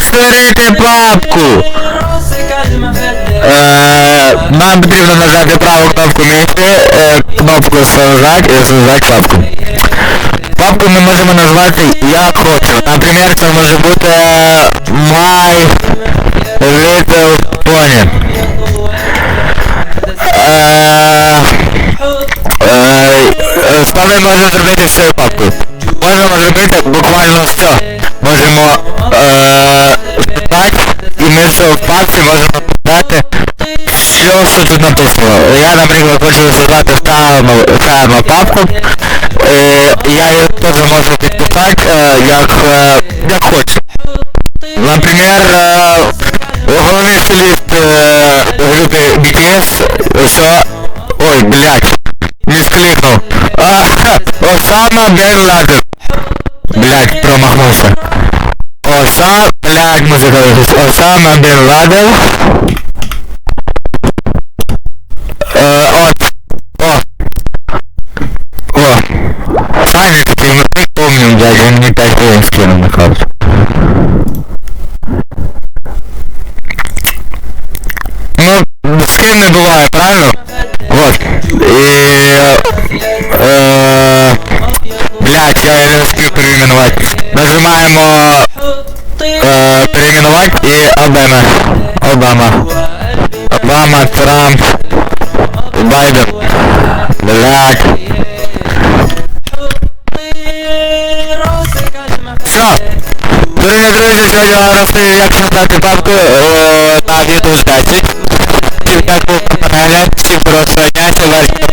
створити папку. Е, нам потрібно нажати праву кнопку миші, е, кнопку создать і создать папку. Папку ми можемо назвати як хочемо. Наприклад, це може бути е, My Little Pony. Е, е, Що ми можемо зробити з цією папкою? Можемо зробити буквально все. Можемо е, так, і ми все в папці можемо дати все, що тут написано. Я, наприклад, хочу создати саму, саму папку. Е, я її теж можу підписати, е, як, е, як хочу. Наприклад, е, головний соліст е, групи BTS, все... Ой, блядь, не скликнув. А, Осама Бен Ладен. Блядь, промахнувся. Оса, блядь, музика виходить. Осама Бен Ладен. Е, от. О. О. Такий, ну не помню, блядь, він мені 5 хвилин скинув на карту. Ну, с кем не бывает, правильно? Вот. И... Блять, я не успів переименувати. Нажимаємо е, переименувати і Обема. Обама. Обама, Трамп, Байден. Блять. Все. Дорогі друзі, сьогодні я розповів, як создати папку е, на відео 10. Всім дякую за перегляд, всім хорошого дня, всім